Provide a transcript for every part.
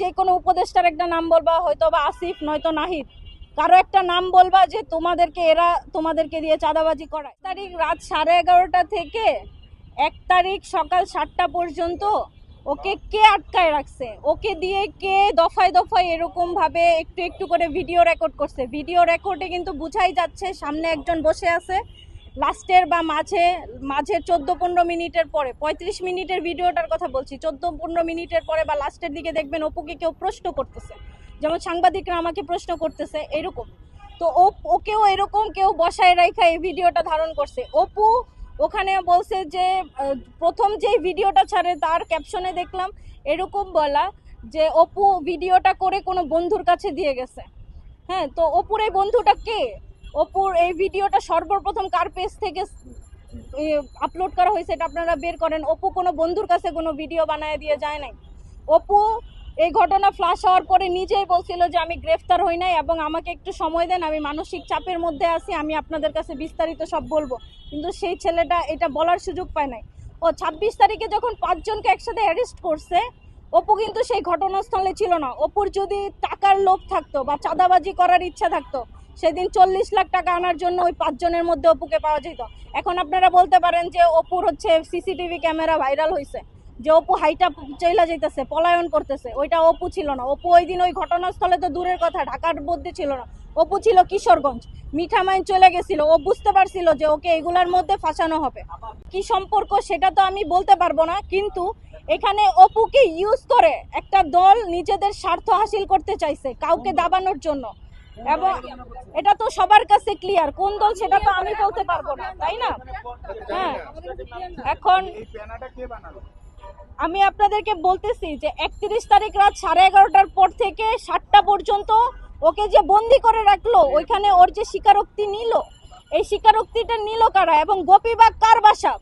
যে কোনো উপদেষ্টার একটা নাম বলবা হয়তো বা আসিফ, নয়তো নাহিদ। কারও একটা নাম বলবা যে তোমাদেরকে এরা তোমাদেরকে দিয়ে চাঁদাবাজি করায়। তারিখ রাত সাড়ে এগারোটা থেকে এক তারিখ সকাল সাতটা পর্যন্ত ওকে কে আটকায় রাখছে? ওকে দিয়ে কে দফায় দফায় এরকমভাবে একটু একটু করে ভিডিও রেকর্ড করছে? ভিডিও রেকর্ডে কিন্তু বুঝাই যাচ্ছে সামনে একজন বসে আছে। লাস্টের বা মাঝে মাঝে চোদ্দ পনেরো মিনিটের পরে, পঁয়ত্রিশ মিনিটের ভিডিওটার কথা বলছি, চোদ্দ পনেরো মিনিটের পরে বা লাস্টের দিকে দেখবেন অপুকে কেউ প্রশ্ন করতেছে। যেমন সাংবাদিকরা আমাকে প্রশ্ন করতেছে এরকম। তো ওকেও এরকম কেউ বসায় রাখা এই ভিডিওটা ধারণ করছে। অপু ওখানে বলছে যে প্রথম যে ভিডিওটা ছাড়ে তার ক্যাপশনে দেখলাম এরকম বলা যে, অপু ভিডিওটা করে কোনো বন্ধুর কাছে দিয়ে গেছে। হ্যাঁ তো অপুর এই বন্ধুটা কে? অপুর এই ভিডিওটা সর্বপ্রথম কার পেজ থেকে আপলোড করা হয়েছে এটা আপনারা বের করেন। অপু কোনো বন্ধুর কাছে কোনো ভিডিও বানায় দিয়ে যায় নাই। অপু এই ঘটনা ফ্লাশ হওয়ার পরে নিজেই বলছিল যে আমি গ্রেফতার হই নাই এবং আমাকে একটু সময় দেন, আমি মানসিক চাপের মধ্যে আছি, আমি আপনাদের কাছে বিস্তারিত সব বলব। কিন্তু সেই ছেলেটা এটা বলার সুযোগ পায় নাই। ও ছাব্বিশ তারিখে যখন পাঁচজনকে একসাথে অ্যারেস্ট করছে, অপু কিন্তু সেই ঘটনাস্থলে ছিল না। অপুর যদি টাকার লোভ থাকতো বা চাঁদাবাজি করার ইচ্ছা থাকতো সেদিন চল্লিশ লাখ টাকা আনার জন্য ওই পাঁচজনের মধ্যে অপুকে পাওয়া যেত। এখন আপনারা বলতে পারেন যে অপুর হচ্ছে সিসিটিভি ক্যামেরা ভাইরাল হয়েছে যে অপু হাইটা চইলা যাইতেছে, পলায়ন করতেছে, ওইটা অপু ছিল না। অপু ওই দিন ওই ঘটনাস্থলে তো দূরের কথা, ঢাকার মধ্যে ছিল না। অপু ছিল কিশোরগঞ্জ। মিঠামাইন চলে গেছিল। ও বুঝতে পারছিল যে ওকে এগুলার মধ্যে ফাঁসানো হবে। কি সম্পর্ক সেটা তো আমি বলতে পারব না, কিন্তু এখানে অপুকে ইউজ করে একটা দল নিজেদের স্বার্থ হাসিল করতে চাইছে, কাউকে দাবানোর জন্য। এবং এটা তো সবার কাছে ক্লিয়ার কোন দল সেটা তো আমি বলতে পারব না, তাই না? হ্যাঁ। এখন আমি আপনাদেরকে বলতেছি যে একত্রিশ তারিখ রাত সাড়ে এগারোটার পর থেকে সাতটা পর্যন্ত ওকে যে বন্দি করে রাখল, ওইখানে ওর যে স্বীকারোক্তি নিল, এই স্বীকারোক্তিটা নিল কারা? এবং গোপীবাগ কার বাসা?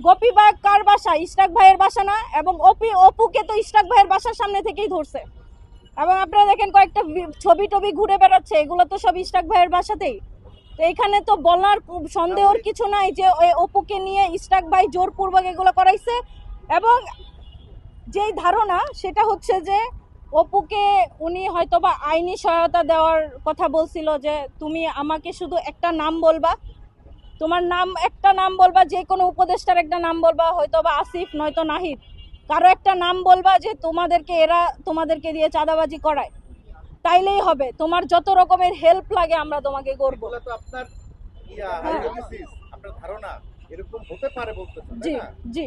গোপীবাগ কার বাসা? ইশরাক ভাইয়ের বাসা না? এবং অপি অপুকে তো ইশরাক ভাইয়ের বাসার সামনে থেকেই ধরছে। এবং আপনারা দেখেন কয়েকটা ছবি টবি ঘুরে বেড়াচ্ছে, এগুলো তো সব ইশরাক ভাইয়ের বাসাতেই। তো এখানে তো বলার সন্দেহর কিছু নাই যে অপুকে নিয়ে ইশরাক ভাই জোরপূর্বক এগুলো করাইছে। এবং যেই ধারণা, সেটা হচ্ছে যে অপুকে উনি হয়তোবা আইনি সহায়তা দেওয়ার কথা বলছিল যে, তুমি আমাকে শুধু একটা নাম বলবা। তোমার নাম, একটা নাম বলবা, যে কোনো উপদেষ্টার একটা নাম বলবা, হয়তোবা আসিফ, নয়তো নাহিদ। কারও একটা নাম বলবা যে তোমাদেরকে এরা তোমাদেরকে দিয়ে চাঁদাবাজি করায়। তাইলেই হবে। তোমার যত রকমের হেল্প লাগে আমরা তোমাকে করব। আপনার হ্যাঁ। আপনার ধারণা। এরকম হতে পারে জি জি।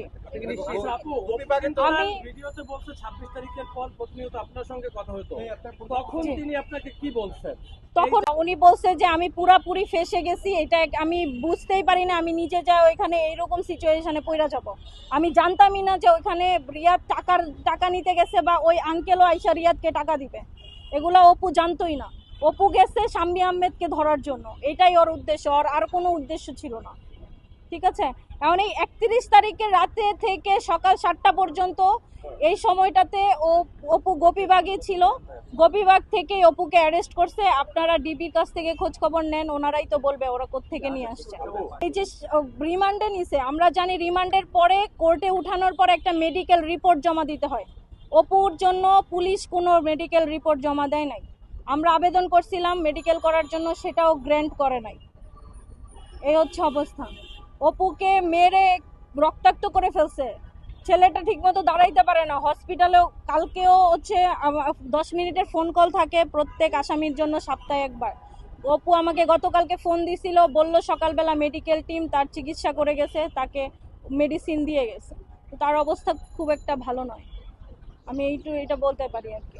আমি ভিডিওতে বলছে ছাব্বিশ তারিখের পর প্রতিনিয়ত আপনার সঙ্গে কথা হতো। তখন তিনি আপনাকে কি বলছেন? তখন উনি বলছে যে আমি পুরাপুরি ফেসে গেছি এটা আমি বুঝতেই পারি না আমি নিজে যা ওইখানে এইরকম সিচুয়েশনে পড়া যাব। আমি জানতামই না যে ওইখানে রিয়াদ টাকার টাকা নিতে গেছে বা ওই আঙ্কেলও আইসা রিয়াদকে টাকা দিবে। এগুলো অপু জানতোই না। অপু গেছে শাম্মী আহমেদকে ধরার জন্য। এটাই ওর উদ্দেশ্য ওর আর কোনো উদ্দেশ্য ছিল না। ঠিক আছে? এখন এই একত্রিশ তারিখে রাতে থেকে সকাল সাতটা পর্যন্ত এই সময়টাতে ও অপু গোপীবাগে ছিল। গোপীবাগ থেকে অপুকে অ্যারেস্ট করছে। আপনারা ডিবির কাছ থেকে খোঁজ খবর নেন ওনারাই তো বলবে ওরা থেকে নিয়ে আসছে। এই যে রিমান্ডে নিছে আমরা জানি রিমান্ডের পরে কোর্টে উঠানোর পর একটা মেডিকেল রিপোর্ট জমা দিতে হয়। অপুর জন্য পুলিশ কোনো মেডিকেল রিপোর্ট জমা দেয় নাই। আমরা আবেদন করছিলাম মেডিকেল করার জন্য সেটাও গ্র্যান্ট করে নাই। এই হচ্ছে অবস্থা। অপুকে মেরে রক্তাক্ত করে ফেলছে। ছেলেটা ঠিকমতো দাঁড়াইতে পারে না। হসপিটালেও কালকেও হচ্ছে দশ মিনিটের ফোন কল থাকে প্রত্যেক আসামির জন্য সপ্তাহে একবার। অপু আমাকে গতকালকে ফোন দিছিল, বলল সকালবেলা মেডিকেল টিম তার চিকিৎসা করে গেছে, তাকে মেডিসিন দিয়ে গেছে। তার অবস্থা খুব একটা ভালো নয়। আমি এইটু এটা বলতে পারি আর কি।